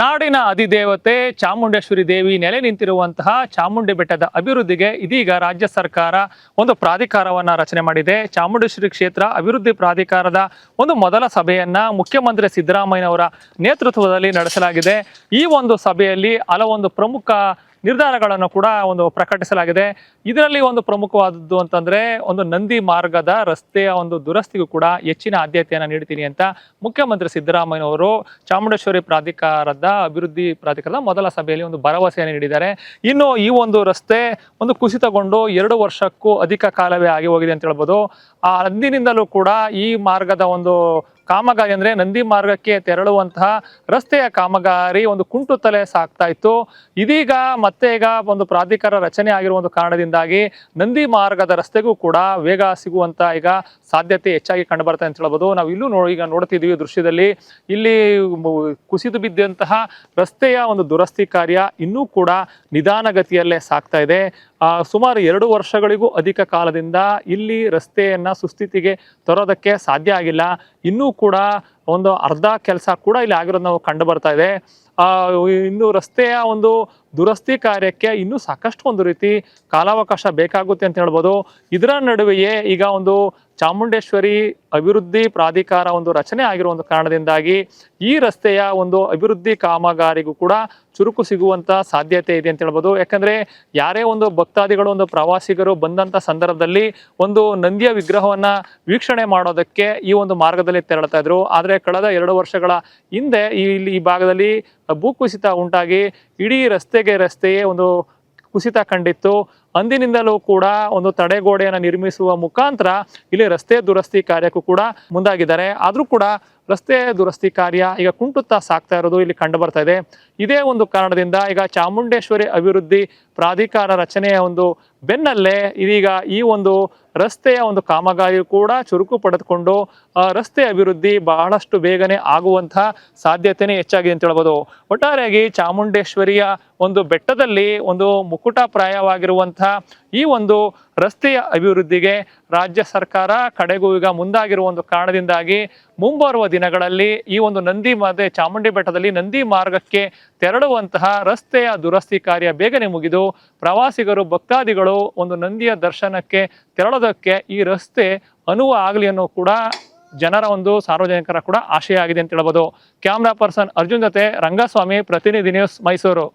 ನಾಡಿನ ಅಧಿದೇವತೆ ಚಾಮುಂಡೇಶ್ವರಿ ದೇವಿ ನೆಲೆ ನಿಂತಿರುವಂತಹ ಚಾಮುಂಡಿ ಬೆಟ್ಟದ ಅಭಿವೃದ್ಧಿಗೆ ಇದೀಗ ರಾಜ್ಯ ಸರ್ಕಾರ ಒಂದು ಪ್ರಾಧಿಕಾರವನ್ನ ರಚನೆ ಮಾಡಿದೆ. ಚಾಮುಂಡೇಶ್ವರಿ ಕ್ಷೇತ್ರ ಅಭಿವೃದ್ಧಿ ಪ್ರಾಧಿಕಾರದ ಒಂದು ಮೊದಲ ಸಭೆಯನ್ನ ಮುಖ್ಯಮಂತ್ರಿ ಸಿದ್ದರಾಮಯ್ಯನವರ ನೇತೃತ್ವದಲ್ಲಿ ನಡೆಸಲಾಗಿದೆ. ಈ ಒಂದು ಸಭೆಯಲ್ಲಿ ಹಲವೊಂದು ಪ್ರಮುಖ ನಿರ್ಧಾರಗಳನ್ನು ಕೂಡ ಒಂದು ಪ್ರಕಟಿಸಲಾಗಿದೆ. ಇದರಲ್ಲಿ ಒಂದು ಪ್ರಮುಖವಾದದ್ದು ಅಂತಂದ್ರೆ ಒಂದು ನಂದಿ ಮಾರ್ಗದ ರಸ್ತೆಯ ಒಂದು ದುರಸ್ತಿಗೂ ಕೂಡ ಹೆಚ್ಚಿನ ಆದ್ಯತೆಯನ್ನು ನೀಡ್ತೀನಿ ಅಂತ ಮುಖ್ಯಮಂತ್ರಿ ಸಿದ್ದರಾಮಯ್ಯನವರು ಚಾಮುಂಡೇಶ್ವರಿ ಪ್ರಾಧಿಕಾರದ ಅಭಿವೃದ್ಧಿ ಪ್ರಾಧಿಕಾರದ ಮೊದಲ ಸಭೆಯಲ್ಲಿ ಒಂದು ಭರವಸೆಯನ್ನು ನೀಡಿದ್ದಾರೆ. ಇನ್ನು ಈ ಒಂದು ರಸ್ತೆ ಒಂದು ಕುಸಿತಗೊಂಡು ಎರಡು ವರ್ಷಕ್ಕೂ ಅಧಿಕ ಕಾಲವೇ ಆಗಿ ಹೋಗಿದೆ ಅಂತ ಹೇಳ್ಬೋದು. ಆ ಅಂದಿನಿಂದಲೂ ಕೂಡ ಈ ಮಾರ್ಗದ ಒಂದು ಕಾಮಗಾರಿ ಅಂದ್ರೆ ನಂದಿ ಮಾರ್ಗಕ್ಕೆ ತೆರಳುವಂತಹ ರಸ್ತೆಯ ಕಾಮಗಾರಿ ಒಂದು ಕುಂಟು ತಲೆ ಸಾಕ್ತಾ ಇತ್ತು. ಇದೀಗ ಮತ್ತೆ ಈಗ ಒಂದು ಪ್ರಾಧಿಕಾರ ರಚನೆ ಆಗಿರುವ ಒಂದು ಕಾರಣದಿಂದಾಗಿ ನಂದಿ ಮಾರ್ಗದ ರಸ್ತೆಗೂ ಕೂಡ ವೇಗ ಸಿಗುವಂತ ಈಗ ಸಾಧ್ಯತೆ ಹೆಚ್ಚಾಗಿ ಕಂಡು ಅಂತ ಹೇಳ್ಬೋದು. ನಾವು ಇಲ್ಲೂ ನೋ, ಈಗ ನೋಡ್ತಿದ್ದೀವಿ ದೃಶ್ಯದಲ್ಲಿ. ಇಲ್ಲಿ ಕುಸಿದು ಬಿದ್ದಂತಹ ರಸ್ತೆಯ ಒಂದು ದುರಸ್ತಿ ಕಾರ್ಯ ಇನ್ನೂ ಕೂಡ ನಿಧಾನಗತಿಯಲ್ಲೇ ಸಾಗ್ತಾ ಇದೆ. ಸುಮಾರು ಎರಡು ವರ್ಷಗಳಿಗೂ ಅಧಿಕ ಕಾಲದಿಂದ ಇಲ್ಲಿ ರಸ್ತೆಯನ್ನ ಸುಸ್ಥಿತಿಗೆ ತರೋದಕ್ಕೆ ಸಾಧ್ಯ ಆಗಿಲ್ಲ. ಇನ್ನೂ ಕೂಡ ಒಂದು ಅರ್ಧ ಕೆಲಸ ಕೂಡ ಇಲ್ಲಿ ಆಗಿರೋದು ನಾವು ಕಂಡು ಬರ್ತಾ ಇದೆ. ಇನ್ನು ರಸ್ತೆಯ ಒಂದು ದುರಸ್ತಿ ಕಾರ್ಯಕ್ಕೆ ಇನ್ನೂ ಸಾಕಷ್ಟು ಒಂದು ರೀತಿ ಕಾಲಾವಕಾಶ ಬೇಕಾಗುತ್ತೆ ಅಂತ ಹೇಳ್ಬೋದು. ಇದರ ನಡುವೆಯೇ ಈಗ ಒಂದು ಚಾಮುಂಡೇಶ್ವರಿ ಅಭಿವೃದ್ಧಿ ಪ್ರಾಧಿಕಾರ ಒಂದು ರಚನೆ ಆಗಿರುವ ಒಂದು ಕಾರಣದಿಂದಾಗಿ ಈ ರಸ್ತೆಯ ಒಂದು ಅಭಿವೃದ್ಧಿ ಕಾಮಗಾರಿಗೂ ಕೂಡ ಚುರುಕು ಸಿಗುವಂತ ಸಾಧ್ಯತೆ ಇದೆ ಅಂತ ಹೇಳ್ಬೋದು. ಯಾಕಂದ್ರೆ ಯಾರೇ ಒಂದು ಭಕ್ತಾದಿಗಳು, ಒಂದು ಪ್ರವಾಸಿಗರು ಬಂದಂತ ಸಂದರ್ಭದಲ್ಲಿ ಒಂದು ನಂದಿಯ ವಿಗ್ರಹವನ್ನ ವೀಕ್ಷಣೆ ಮಾಡೋದಕ್ಕೆ ಈ ಒಂದು ಮಾರ್ಗದಲ್ಲಿ ತೆರಳ್ತಾ ಇದ್ರು. ಆದ್ರೆ ಕಳೆದ ಎರಡು ವರ್ಷಗಳ ಹಿಂದೆ ಇಲ್ಲಿ ಈ ಭಾಗದಲ್ಲಿ ಭೂಕುಸಿತ ಉಂಟಾಗಿ ಇಡೀ ರಸ್ತೆಗೆ ರಸ್ತೆಯೇ ಒಂದು ಕುಸಿತ ಕಂಡಿತ್ತು. ಅಂದಿನಿಂದಲೂ ಕೂಡ ಒಂದು ತಡೆಗೋಡೆಯನ್ನು ನಿರ್ಮಿಸುವ ಮುಖಾಂತರ ಇಲ್ಲಿ ರಸ್ತೆ ದುರಸ್ತಿ ಕಾರ್ಯಕ್ಕೂ ಕೂಡ ಮುಂದಾಗಿದ್ದಾರೆ. ಆದರೂ ಕೂಡ ರಸ್ತೆ ದುರಸ್ತಿ ಕಾರ್ಯ ಈಗ ಕುಂಟುತ್ತಾ ಸಾಕ್ತಾ ಇರೋದು ಇಲ್ಲಿ ಕಂಡು ಬರ್ತಾ ಇದೆ. ಇದೇ ಒಂದು ಕಾರಣದಿಂದ ಈಗ ಚಾಮುಂಡೇಶ್ವರಿ ಅಭಿವೃದ್ಧಿ ಪ್ರಾಧಿಕಾರ ರಚನೆಯ ಒಂದು ಬೆನ್ನಲ್ಲೇ ಇದೀಗ ಈ ಒಂದು ರಸ್ತೆಯ ಒಂದು ಕಾಮಗಾರಿ ಕೂಡ ಚುರುಕು ಪಡೆದುಕೊಂಡು ರಸ್ತೆ ಅಭಿವೃದ್ಧಿ ಬಹಳಷ್ಟು ಬೇಗನೆ ಆಗುವಂತಹ ಸಾಧ್ಯತೆನೇ ಹೆಚ್ಚಾಗಿದೆ ಅಂತ ಹೇಳ್ಬೋದು. ಒಟ್ಟಾರೆಯಾಗಿ ಚಾಮುಂಡೇಶ್ವರಿಯ ಒಂದು ಬೆಟ್ಟದಲ್ಲಿ ಒಂದು ಮುಕುಟಪ್ರಾಯವಾಗಿರುವಂತಹ ಈ ಒಂದು ರಸ್ತೆಯ ಅಭಿವೃದ್ಧಿಗೆ ರಾಜ್ಯ ಸರ್ಕಾರ ಕಡೆಗೂ ಈಗ ಮುಂದಾಗಿರುವ ಒಂದು ಕಾರಣದಿಂದಾಗಿ ಮುಂಬರುವ ದಿನಗಳಲ್ಲಿ ಈ ಒಂದು ನಂದಿ ಮಾದೆ ಚಾಮುಂಡಿ ಬೆಟ್ಟದಲ್ಲಿ ನಂದಿ ಮಾರ್ಗಕ್ಕೆ ತೆರಳುವಂತಹ ರಸ್ತೆಯ ದುರಸ್ತಿ ಕಾರ್ಯ ಬೇಗನೆ ಮುಗಿದು ಪ್ರವಾಸಿಗರು, ಭಕ್ತಾದಿಗಳು ಒಂದು ನಂದಿಯ ದರ್ಶನಕ್ಕೆ ತೆರಳೋದಕ್ಕೆ ಈ ರಸ್ತೆ ಅನುವು ಆಗಲಿ ಅನ್ನೋ ಕೂಡ ಜನರ ಒಂದು ಸಾರ್ವಜನಿಕರ ಕೂಡ ಆಶಯ ಆಗಿದೆ ಅಂತ ಹೇಳ್ಬೋದು. ಕ್ಯಾಮ್ರಾ ಪರ್ಸನ್ ಅರ್ಜುನ್ ಜೊತೆ ರಂಗಸ್ವಾಮಿ, ಪ್ರತಿನಿಧಿ ನ್ಯೂಸ್ ಮೈಸೂರು.